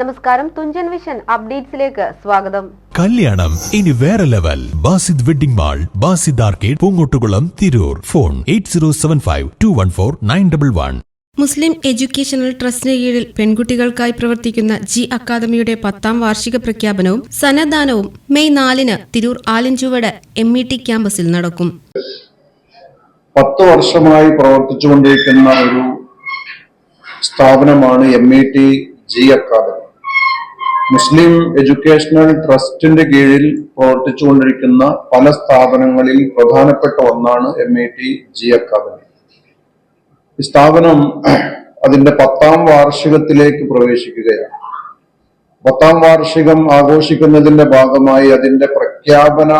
നമസ്കാരം തുഞ്ചൻ വിഷൻ അപ്ഡേറ്റ്സിലേക്ക് സ്വാഗതം. കല്യാണം ഇനി വേറെ level. Basid wedding mall Basid arcade Poongottukulam Tirur. Phone eight zero seven five two one four nine double one. Muslim educational ട്രസ്റ്റിന് കീഴിൽ പെൺകുട്ടികൾക്കായി പ്രവർത്തിക്കുന്ന G അക്കാദമിയുടെ പത്താം വാർഷിക പ്രഖ്യാപനവും സന്നദ്ധാനവും മെയ് നാലിന് Tirur Alanchuvadu M E T ക്യാമ്പസിൽ നടക്കും. പത്ത് വർഷമായി പ്രവർത്തിച്ചുകൊണ്ടിരിക്കുന്ന ഒരു സ്ഥാപനമാണ് M E T G academy. Muslim educational ട്രസ്റ്റിന്റെ കീഴിൽ പ്രവർത്തിച്ചുകൊണ്ടിരിക്കുന്ന പല സ്ഥാപനങ്ങളിൽ പ്രധാനപ്പെട്ട ഒന്നാണ് M I T G academy. ഈ സ്ഥാപനം അതിന്റെ പത്താം വാർഷികത്തിലേക്ക് പ്രവേശിക്കുകയാണ്. പത്താം വാർഷികം ആഘോഷിക്കുന്നതിന്റെ ഭാഗമായി അതിന്റെ പ്രഖ്യാപന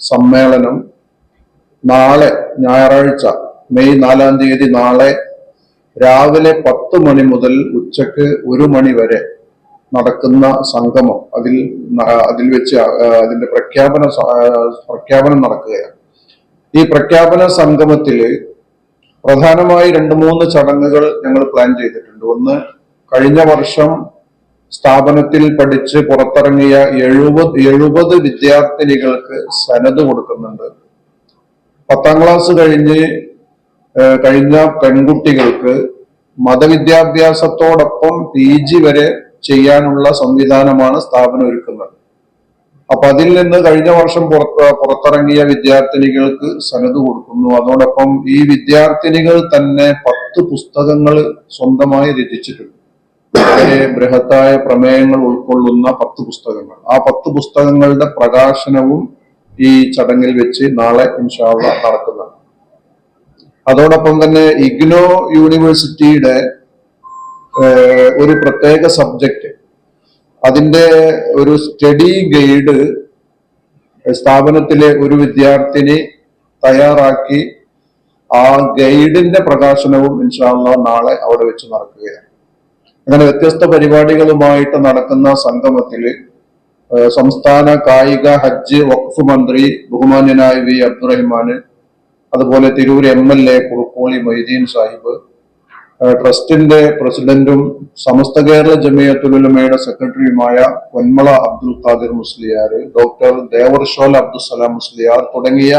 സമ്മേളനം നാളെ ഞായറാഴ്ച മെയ് നാലാം തീയതി നാളെ രാവിലെ പത്ത് മണി മുതൽ ഉച്ചയ്ക്ക് ഒരു മണി വരെ നടക്കുന്ന സംഗമം അതിൽ അതിൽ വെച്ച് അതിന്റെ പ്രഖ്യാപന പ്രഖ്യാപനം നടക്കുകയാണ്. ഈ പ്രഖ്യാപന സംഗമത്തിൽ പ്രധാനമായി രണ്ട് മൂന്ന് ചടങ്ങുകൾ ഞങ്ങൾ പ്ലാൻ ചെയ്തിട്ടുണ്ട്. ഒന്ന് കഴിഞ്ഞ വർഷം സ്ഥാപനത്തിൽ പഠിച്ച് പുറത്തിറങ്ങിയ എഴുപത് എഴുപത് വിദ്യാർത്ഥിനികൾക്ക് സനത് കൊടുക്കുന്നുണ്ട്. പത്താം ക്ലാസ് കഴിഞ്ഞ് കഴിഞ്ഞ പെൺകുട്ടികൾക്ക് മതവിദ്യാഭ്യാസത്തോടൊപ്പം പി ജി വരെ ചെയ്യാനുള്ള സംവിധാനമാണ് സ്ഥാപനം ഒരുക്കുന്നത് അപ്പൊ അതിൽ നിന്ന് കഴിഞ്ഞ വർഷം പുറത്ത് പുറത്തിറങ്ങിയ വിദ്യാർത്ഥിനികൾക്ക് സനത് കൊടുക്കുന്നു. അതോടൊപ്പം ഈ വിദ്യാർത്ഥിനികൾ തന്നെ പത്ത് പുസ്തകങ്ങൾ സ്വന്തമായി രചിച്ചിട്ടുണ്ട്. വളരെ ബൃഹത്തായ പ്രമേയങ്ങൾ ഉൾക്കൊള്ളുന്ന പത്ത് പുസ്തകങ്ങൾ. ആ പത്ത് പുസ്തകങ്ങളുടെ പ്രകാശനവും ഈ ചടങ്ങിൽ വെച്ച് നാളെ ഇൻഷാള്ള നടക്കുന്നതാണ് അതോടൊപ്പം തന്നെ ഇഗ്നോ യൂണിവേഴ്സിറ്റിയുടെ ഒരു പ്രത്യേക സബ്ജക്റ്റ്. അതിന്റെ ഒരു സ്റ്റഡി ഗൈഡ് സ്ഥാപനത്തിലെ ഒരു വിദ്യാർത്ഥിനി തയ്യാറാക്കി ആ ഗൈഡിന്റെ പ്രകാശനവും ഇൻഷാല്ല നാളെ അവിടെ വെച്ച് നടക്കുകയാണ്. അങ്ങനെ വ്യത്യസ്ത പരിപാടികളുമായിട്ട് നടക്കുന്ന സംഗമത്തിൽ സംസ്ഥാന കായിക ഹജ്ജ് വഖഫ് മന്ത്രി ബഹുമാന്യനായ വി അബ്ദുറഹ്മാന് അതുപോലെ Tirur M L A Kurukkoli Moideen Sahib ട്രസ്റ്റിന്റെ പ്രസിഡന്റും സമസ്ത കേരള ജമിയത്തുലമയുടെ സെക്രട്ടറിയുമായ പൊന്മള അബ്ദുൽ ഖാദിർ മുസ്ലിയാർ ഡോക്ടർ ദേവർഷോൽ അബ്ദുസലാം മുസ്ലിയാർ തുടങ്ങിയ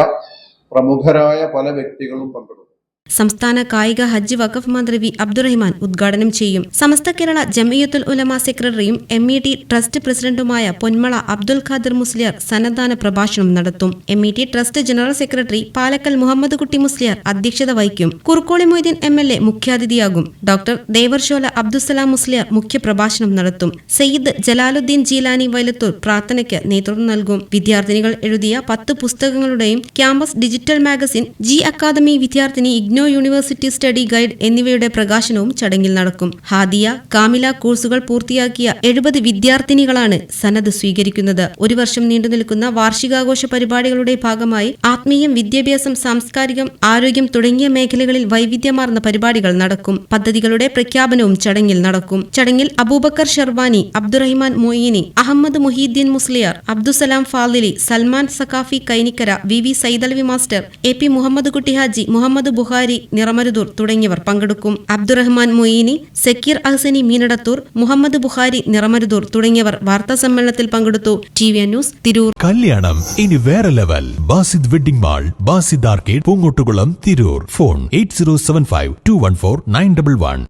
പ്രമുഖരായ പല വ്യക്തികളും പങ്കെടുത്തു. സംസ്ഥാന കായിക ഹജ്ജ് വഖഫ് മന്ത്രി വി അബ്ദുറഹിമാൻ ഉദ്ഘാടനം ചെയ്യും. സമസ്ത കേരള ജമിയത്തുൽ ഉലമ സെക്രട്ടറിയും എം ഇ ടി ട്രസ്റ്റ് പ്രസിഡന്റുമായ പൊന്മള അബ്ദുൽ ഖാദർ മുസ്ലിയാർ സന്നദ്ധാന പ്രഭാഷണം നടത്തും. M E T trust general secretary Palakkal Muhammad Kutty Musliyar അധ്യക്ഷത വഹിക്കും. Kurukkoli Moideen M L A മുഖ്യാതിഥിയാകും. ഡോക്ടർ ദേവർഷോല അബ്ദുസലാം മുസ്ലിയാർ മുഖ്യപ്രഭാഷണം നടത്തും. സയ്യിദ് ജലാലുദ്ദീൻ ജീലാനി വൈലത്തൂർ പ്രാർത്ഥനയ്ക്ക് നേതൃത്വം നൽകും. വിദ്യാർത്ഥിനികൾ എഴുതിയ പത്ത് പുസ്തകങ്ങളുടെയും campus digital magazine G academy വിദ്യാർത്ഥിനി ഇഗ്നോ യൂണിവേഴ്സിറ്റി സ്റ്റഡി ഗൈഡ് എന്നിവയുടെ പ്രകാശനവും ചടങ്ങിൽ നടക്കും. ഹാദിയ കാമില കോഴ്സുകൾ പൂർത്തിയാക്കിയ എഴുപത് വിദ്യാർത്ഥിനികളാണ് സന്നദ്ധ സ്വീകരിക്കുന്നത്. ഒരു വർഷം നീണ്ടു നിൽക്കുന്ന വാർഷികാഘോഷ പരിപാടികളുടെ ഭാഗമായി ആത്മീയം വിദ്യാഭ്യാസം സാംസ്കാരികം ആരോഗ്യം തുടങ്ങിയ മേഖലകളിൽ വൈവിധ്യമാർന്ന പരിപാടികൾ നടക്കും. പദ്ധതികളുടെ പ്രഖ്യാപനവും ചടങ്ങിൽ നടക്കും. ചടങ്ങിൽ Abubakar Sharvani Abdurahiman Moyyini Ahammed Muhyiddeen Musliyar Abdussalam Fadili Salman Saqafi Kainikkara V V Saidalavi master A P Muhammad Kuttihaji Muhammad Buhari Niramaruthur തുടങ്ങിയവർ പങ്കെടുക്കും. അബ്ദുറഹ്മാൻ മൊയ്നി സക്കീർ അഹ്സനി മീനടത്തൂർ മുഹമ്മദ് ബുഹാരി നിറമരുദൂർ തുടങ്ങിയവർ വാർത്താ സമ്മേളനത്തിൽ പങ്കെടുത്തു. T V news Tirur. കല്യാണം ഇനി വേറെ level. Basid wedding mall Basid arcade Poongottukulam Tirur. Phone eight zero seven five two one four nine double one.